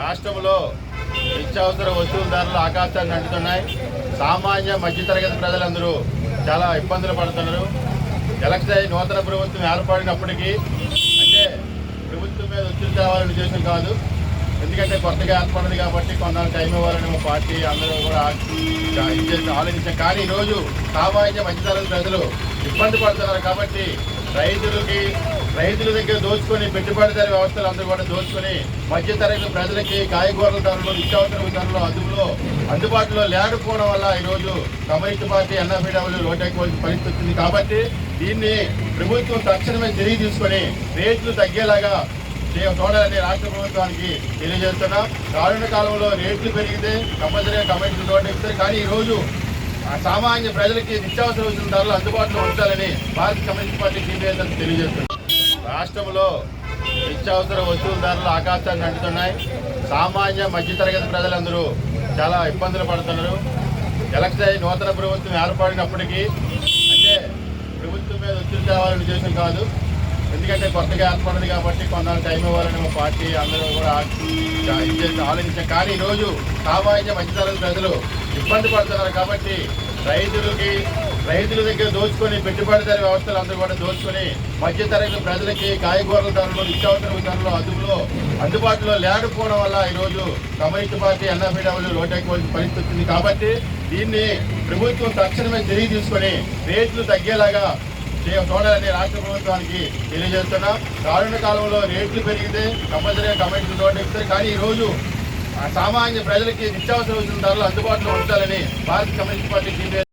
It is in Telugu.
రాష్ట్రంలో నిత్యావసర వస్తువుల ధరలు ఆకాశాన్ని అంటుతున్నాయి. సామాన్య మధ్యతరగతి ప్రజలందరూ చాలా ఇబ్బందులు పడుతున్నారు. ఎలక్షన్ అయి నూతన ప్రభుత్వం ఏర్పడినప్పటికీ అంటే ప్రభుత్వం మీద ఒత్తిడి తేవాలని ఉద్దేశం కాదు. ఎందుకంటే కొత్తగా ఏర్పడింది కాబట్టి కొందరు టైం ఇవ్వాలని మా పార్టీ అందరూ కూడా ఆలోచించాం కానీ ఈరోజు సామాన్య మధ్యతరగతి ప్రజలు ఇబ్బంది పడుతున్నారు కాబట్టి రైతులకి రైతుల దగ్గర దోచుకొని పెట్టుబడిదారి వ్యవస్థలు అందరూ కూడా దోచుకొని మధ్యతరగతి ప్రజలకి కాయగూరల ధరలు నిత్యావసర ధరలు అదుపులో అందుబాటులో లేకపోవడం వల్ల ఈరోజు కమ్యూనిస్ట్ పార్టీ ఎన్ఎఫ్డబ్ల్యూ రోడ్డెక్కవలసిన పరిస్థితి ఉంది. కాబట్టి దీన్ని ప్రభుత్వం తక్షణమే తిరిగి తీసుకొని రేట్లు తగ్గేలాగా చూడాలని రాష్ట్ర ప్రభుత్వానికి తెలియజేస్తున్నాం. రానున్న కాలంలో రేట్లు పెరిగితే కంపల్సరీగా కమిటీ రోడ్డు కానీ ఈ రోజు ఆ సామాన్య ప్రజలకి నిత్యావసర ధరలు అందుబాటులో ఉంచాలని భారత కమ్యూనిస్ట్ పార్టీ సిపిఐ తెలియజేస్తున్నాం. రాష్ట్రంలో నిత్యావసర వస్తువుల ధరలు ఆకాశాన్ని అంటుతున్నాయి. సామాన్య మధ్యతరగతి ప్రజలందరూ చాలా ఇబ్బందులు పడుతున్నారు. ఎలక్షన్ నూతన ప్రభుత్వం ఏర్పడినప్పటికీ అంటే ప్రభుత్వం మీద ఒత్తిడి తేవాలని ఉద్దేశం కాదు. ఎందుకంటే కొత్తగా ఏర్పడింది కాబట్టి కొందరు టైం ఇవ్వాలని మా పార్టీ అందరూ కూడా ఆ- ఆలోచించాం కానీ ఈరోజు సామాన్య మధ్యతరగతి ప్రజలు ఇబ్బంది పడుతున్నారు కాబట్టి రైతులకి రైతుల దగ్గర దోచుకొని పెట్టుబడిదారి వ్యవస్థలు అందరూ కూడా దోచుకొని మధ్యతరగతి ప్రజలకి కాయగూరల ధరలు నిత్యావసర ధరలు అదుపులో అందుబాటులో లేకపోవడం వల్ల ఈరోజు కమ్యూనిస్ట్ పార్టీ ఎన్ఎఫ్డబ్ల్యూ రోడ్డెక్కవలసిన పరిస్థితి వచ్చింది కాబట్టి దీన్ని ప్రభుత్వం తక్షణమే తిరిగి తీసుకొని రేట్లు తగ్గేలాగా చూడాలని రాష్ట్ర ప్రభుత్వానికి తెలియజేస్తున్నాం. రానున్న కాలంలో రేట్లు పెరిగితే కంపల్సరీగా కమిటీ రోడ్డు ఎక్కుతారు. కానీ ఈ రోజు సామాన్య ప్రజలకి నిత్యావసర ధరలు అందుబాటులో ఉంచాలని భారత కమ్యూనిస్ట్ పార్టీ